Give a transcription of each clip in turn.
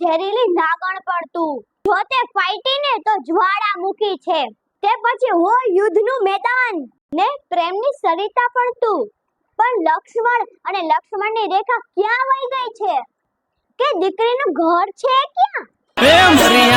ઝેરીલી નાગણ પડતું જો તે ફાઈટીને તો જ્વાળામુખી છે. તે પછી હો યુદ્ધનું મેદાન ને પ્રેમની સરિતા પડતું પણ લક્ષ્મણ અને લક્ષ્મણની રેખા ક્યાં વહી ગઈ છે? કે દીકરીનું ઘર છે ક્યાં? પ્રેમ મર્યાદા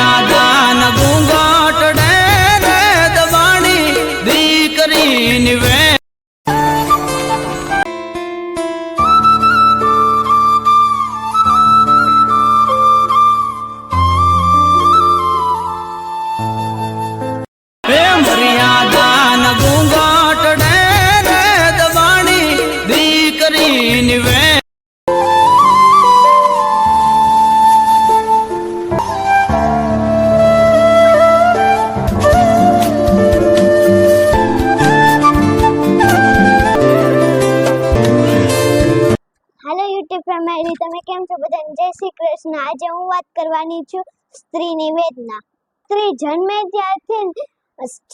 છો બધાને. જય શ્રી કૃષ્ણ. આજે હું વાત કરવાની છું સ્ત્રીની વેદના. સ્ત્રી જન્મે ત્યારથી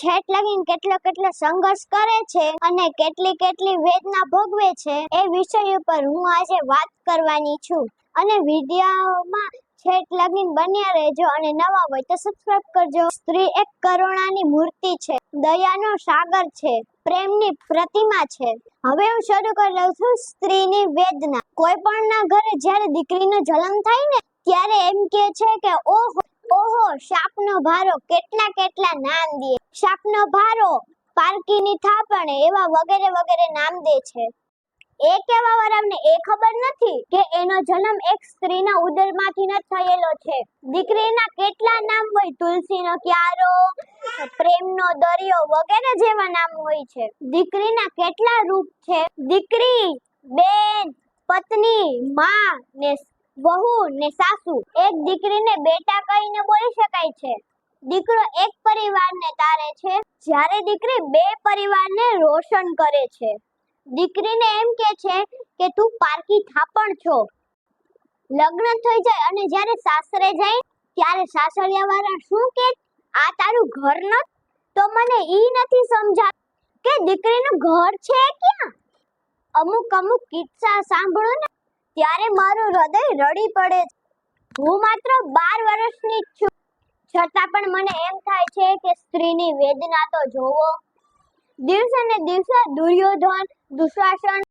છેટ લગીને કેટલો કેટલો સંઘર્ષ કરે છે અને કેટલી કેટલી વેદના ભોગવે છે એ વિષય ઉપર હું આજે વાત કરવાની છું. અને વિડીયોમાં છેટ લગીન બન્યા રહેજો અને નવા હોય તો સબસ્ક્રાઇબ કરજો. સ્ત્રી એક કરુણાની મૂર્તિ છે. દયાનો સાગર છે. પ્રેમની પ્રતિમા છે. હવે હું શરૂ કરી લઉં છું સ્ત્રીની વેદના. કોઈ પણ ના ઘરે જ્યારે દીકરીનો જન્મ થાય ને, ત્યારે એમ કે છે કે, ઓહો ઓહો, શાપનો ભારો, કેટલા કેટલા નામ દે. શાપનો ભારો પારકીની થાપણે એવા વગેરે વગેરે નામ દે છે. એ કહેવા વાળાને એ ખબર નથી કે એનો જન્મ એક સ્ત્રીના ઉદરમાંથી ન થયેલો છે. દીકરીના કેટલા નામ હોય? તુલસીનો ક્યારો, પ્રેમનો દરિયો વગેરે જેવા નામ હોય છે. દીકરીના કેટલા રૂપ છે? દીકરી, બેન, પત્ની, માં ને વહુ ને સાસુ. એક દીકરીને બેટા કહીને બોલી શકાય છે. દીકરો એક પરિવારને તારે છે. જ્યારે દીકરી બે પરિવારને રોશન કરે છે. દીકરીને એમ કે છે કે તું પારકી થાપણ છો. લગ્ન થઈ જાય અને જ્યારે સાસરે જાય, ત્યારે સાસરિયા વાળા શું કે, આ તારું ઘર ન તો મને ઈ નથી સમજા કે દીકરીનું ઘર છે ક્યાં? અમુક અમુક કિસ્સા સાંભળો ને, ત્યારે મારું હૃદય રડી પડે હું માત્ર બાર વર્ષની છું. છતાં પણ મને એમ થાય છે કે સ્ત્રીની વેદના તો જોવો દિવસે ને દિવસે દુર્યોધન, દુશાસન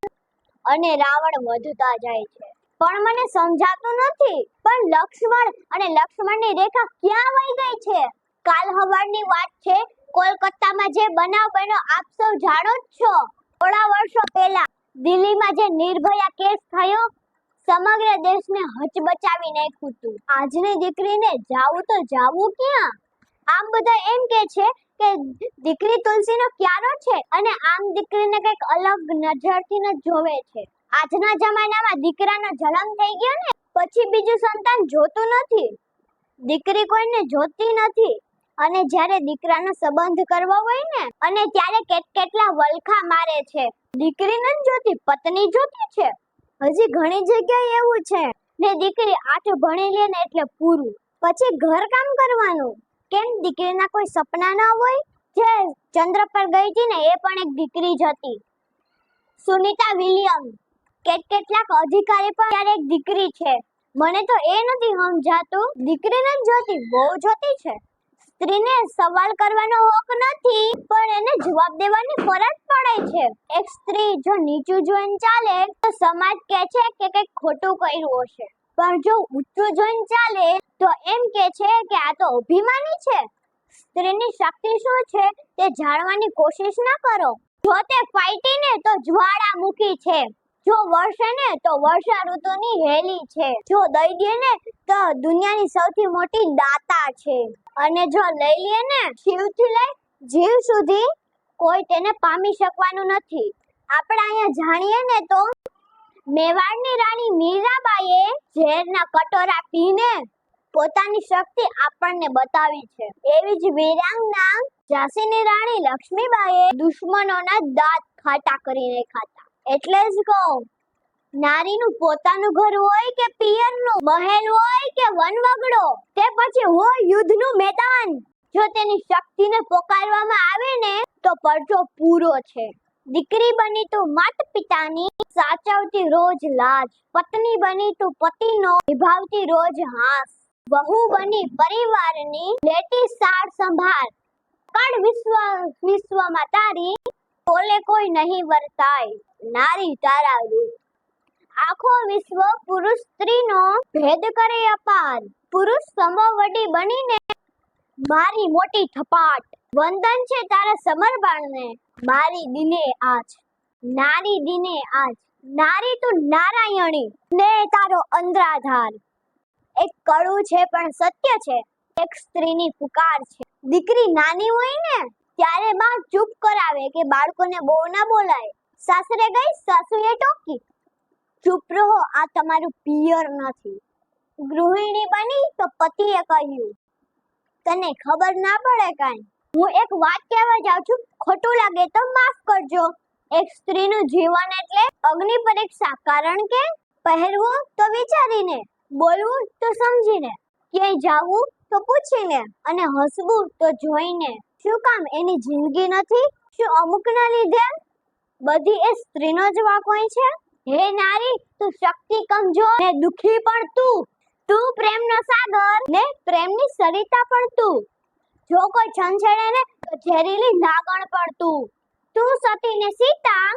અને રાવણ વધતા જાય છે. પણ મને સમજાતું નથી, પણ લક્ષ્મણ અને લક્ષ્મણની રેખા ક્યાં વહી ગઈ છે? કાલ હવારની વાત છે, કોલકાતામાં જે બનાવ બન્યો, આપ સૌ જાણો જ છો. થોડા વર્ષો પહેલા દિલ્હીમાં જે નિર્ભયા કેસ થયો, સમગ્ર દેશને હચબચાવી નાખ્યું હતું. આજની દીકરીને જાવું તો જાવું ક્યાં? આમ બધા એમ કે છે કે દીકરી તુલસીનો ક્યારો છે? અને આમ દીકરીને કંઈક અલગ નજરથી જ જોવે છે. આજના જમાનામાં દીકરાનો જન્મ થઈ ગયો ને, પછી બીજું સંતાન જોતું નથી. દીકરી કોઈને જોતી નથી. અને જ્યારે દીકરાનો સંબંધ કરવો હોય ને, અને ત્યારે કેટ કેટલા વલખા મારે છે. દીકરી નથી જોતી, પત્ની જોતી છે. હજી ઘણી જગ્યાએ એવું છે. ને દીકરી આઠ ભણી લે ને એટલે પૂરું. પછી ઘર કામ કરવાનું. કેમ દીકરીના કોઈ સપના ના હોય? જે ચંદ્ર પર ગઈ હતી ને, એ પણ એક દીકરી જ હતી. સુનિતા વિલિયમ. કેટ કેટલાક અધિકારી પણ ત્યારે એક દીકરી છે. મને તો એ નથી સમજાતું. દીકરીને જ જોતી બહુ જોતી છે. સ્ત્રીને સવાલ કરવાનો હક નથી, પણ એને જવાબ દેવાની ફરજ પડે છે. એક સ્ત્રી જો નીચું જોઈને ચાલે, તો સમાજ કહે છે કે કંઈક ખોટું કર્યું હશે. પણ જો ઊંચું જોઈને ચાલે તો એમ કે છે કે આ તો અભિમાની છે. સ્ત્રીની શક્તિ શું છે તે જાણવાની કોશિશ ના કરો. જો તે ફાઈટીને તો જ્વાળામુખી છે. જો વર્ષે તો વર્ષા ઋતુની હેલી છે. જો દઈ તો દુનિયાની સૌથી મોટી દાતા છે. અને જો લઈ લે ને શિવથી લઈ જીવ સુધી કોઈ તેને પામી શકવાનું નથી. આપણે અહીંયા જાણીએ ને તો મેવાડની રાણી મીરાબાઈએ ઝેરના કટોરા પીને પોતાની શક્તિ આપણને બતાવી છે. એવી જ વીરાંગના ઝાંસીની રાણી લક્ષ્મીબાઈએ દુશ્મનોના દાંત ખાટા કરીને ખાતા એટલે જ કહું, નારીનું પોતાનું ઘર હોય કે પિયરનું, મહેલ હોય કે વનવગડો, તે પછી હોય યુદ્ધનું મેદાન. જો તેની શક્તિને પોકારવામાં આવે ને, તો પરચો પૂરો છે. દીકરી બની તું માત પિતાની, સાચવતી રોજ લાજ. પત્ની બની તું પતિનો નિભાવતી રોજ હાસ. વહુ બની પરિવારની લેતી સાર સંભાળ. કણ વિશ્વ, વિશ્વમાં તારી તોલે કોઈ નહીં વર્તાય. નારી તારા રૂપ આખો વિશ્વ પુરુષ સ્ત્રીનો ભેદ કરે અપાર. પુરુષ સમવડી બનીને મારી મોટી થપાટ. વંદન છે તારા સમર્પણને. મારી દિને આજ. નારી દિને આજ. નારી તું નારાયણી. ને તારો અંધરાધાર. એક કડવું છે, પણ સત્ય છે. એક સ્ત્રીની પુકાર છે. દીકરી નાની હોય ને, ત્યારે માં ચૂપ કરાવે કે બાળકોને બહુ ના બોલાય. સાસરે ગઈ, સાસુએ ટોકી. ચૂપ રહો, આ તમારું પિયર નથી. ગૃહિણી બની તો પતિએ કહ્યું, તને ખબર ના પડે કાંઈ. હું એક વાત કહેવા જાઉં છું, ખોટું લાગે તો માફ કરજો. એક સ્ત્રીનું જીવન એટલે અગ્નિ પરીક્ષા. કારણ કે પહેરવું તો વિચારીને. બોલવું તો સમજીને, ક્યાંય જાવું તો પૂછીને અને હસવું તો જોઈને. શું કામ એની જિંદગી નથી? શું અમુકના લીધે? બધી એ સ્ત્રીનો જ વાંક હોય છે? હે નારી, તું શક્તિ કમજોર ને દુખી પણ તું. તું પ્રેમનો સાગર ને પ્રેમની સરિતા પણ તું. જો કોઈ છંછેડે ને તો ઝેરીલી નાગણ પણ તું. તું સતી ને સીતા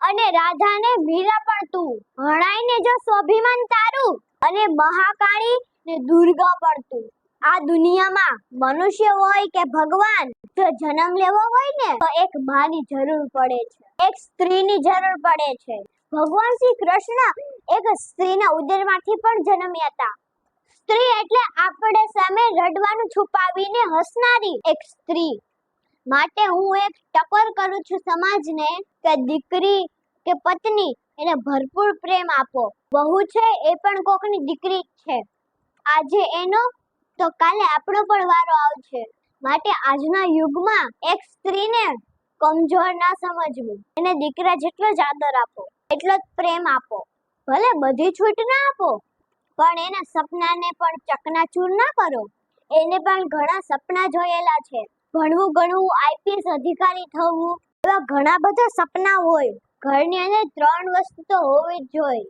અને રાધા ને મીરા પણ તું. હણાઈને જો સ્વાભિમાન તારું. અને મહાકાળી ને દુર્ગા પડતું. આ દુનિયામાં મનુષ્ય હોય કે ભગવાન, જો જન્મ લેવો હોય ને, તો એક માની જરૂર પડે છે. એક સ્ત્રીની જરૂર પડે છે. ભગવાન શ્રી કૃષ્ણ એક સ્ત્રીના ઉદરમાંથી પણ જન્મ્યા હતા. સ્ત્રી એટલે આપણે સામે રડવાનું છુપાવીને હસનારી એક સ્ત્રી. માટે હું એક ટકોર કરું છું સમાજને કે દીકરી કે પત્ની એને ભરપૂર પ્રેમ આપો. બહુ છે એ પણ કોકની દીકરી છે. આજે એનો તો કાલે આપણો પણ વારો આવશે. માટે આજના યુગમાં એક સ્ત્રીને કમજોર ના સમજવું. એને દીકરા જેટલો જ આદર આપો, એટલો જ પ્રેમ આપો. ભલે બધી છૂટ ના આપો, પણ એના સપનાને પણ ચકનાચૂર ના કરો. એને પણ ઘણા સપના જોયેલા છે. ભણવું ગણવું આઈપીએસ અધિકારી થવું, એવા ઘણા બધા સપના હોય. ઘરની અંદર ત્રણ વસ્તુ તો હોવી જ જોઈએ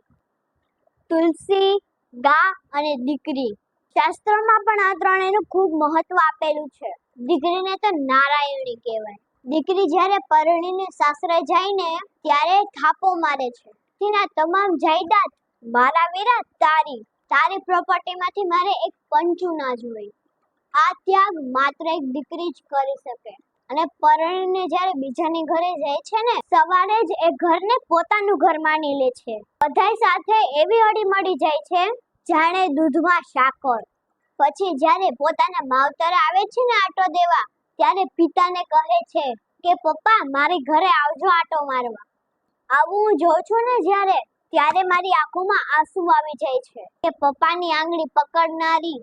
તુલસી, ગા અને દીકરી. શાસ્ત્રોમાં પણ આ ત્રણેયનું ખૂબ મહત્વ આપેલું છે. દીકરીને તો નારાયણી કહેવાય. દીકરી જ્યારે પરણીને સાસરે જાય ને, ત્યારે થાપો મારે છે. તેના તમામ જાયદાદ, મારા વીરા, તારી. તારી પ્રોપર્ટીમાંથી મારે એક પંચું ના જોઈએ આ ત્યાગ માત્ર એક દીકરી જ કરી શકે. અને પરણીને જ્યારે બીજાની ઘરે જાય છે ને, સવારે જ એ ઘરને પોતાનું ઘર માની લે છે. બધાય સાથે એવી અડી મળી જાય છે, જાણે દૂધમાં સાકર પછી જ્યારે પોતાના માવતર આવે છે ને આટો દેવા, ત્યારે પિતાને કહે છે કે, પપ્પા, મારી ઘરે આવજો આટો મારવા. આવું હું જોઉં છું ને જ્યારે, ત્યારે મારી આંખોમાં આંસુ આવી જાય છે. કે પપ્પાની આંગળી પકડનારી,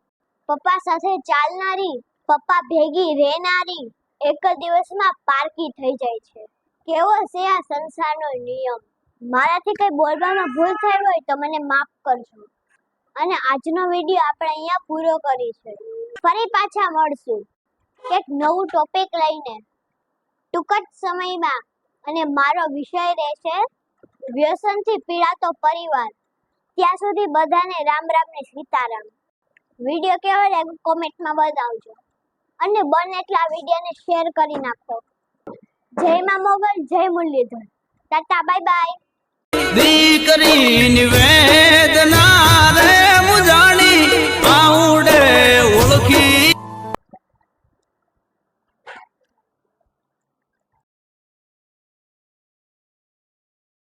પપ્પા સાથે ચાલનારી, પપ્પા ભેગી રહેનારી એક જ દિવસમાં પારકી થઈ જાય છે. કેવો છે આ સંસારનો નિયમ? મારાથી કંઈ બોલવામાં ભૂલ થઈ હોય તો મને માફ કરજો. અને આજનો વીડિયો આપણે અહીંયા પૂરો કરી છે. ફરી પાછા મળશું. એક નવું ટોપિક લઈને. ટૂંક જ સમયમાં. અને મારો વિષય રહેશે વ્યસનથી પીડાતો પરિવાર. ત્યાં સુધી બધાને રામ રામ ને સીતારામ. વીડિયો કેવો લાગ્યો? કોમેન્ટમાં બતાવજો. અને બને એટલા વિડીયોને શેર કરી નાખો. જય માં મોગલ, જય મુરલીધર. ટાટા બાય બાય દીકરી નિવેદના રે મુજાણી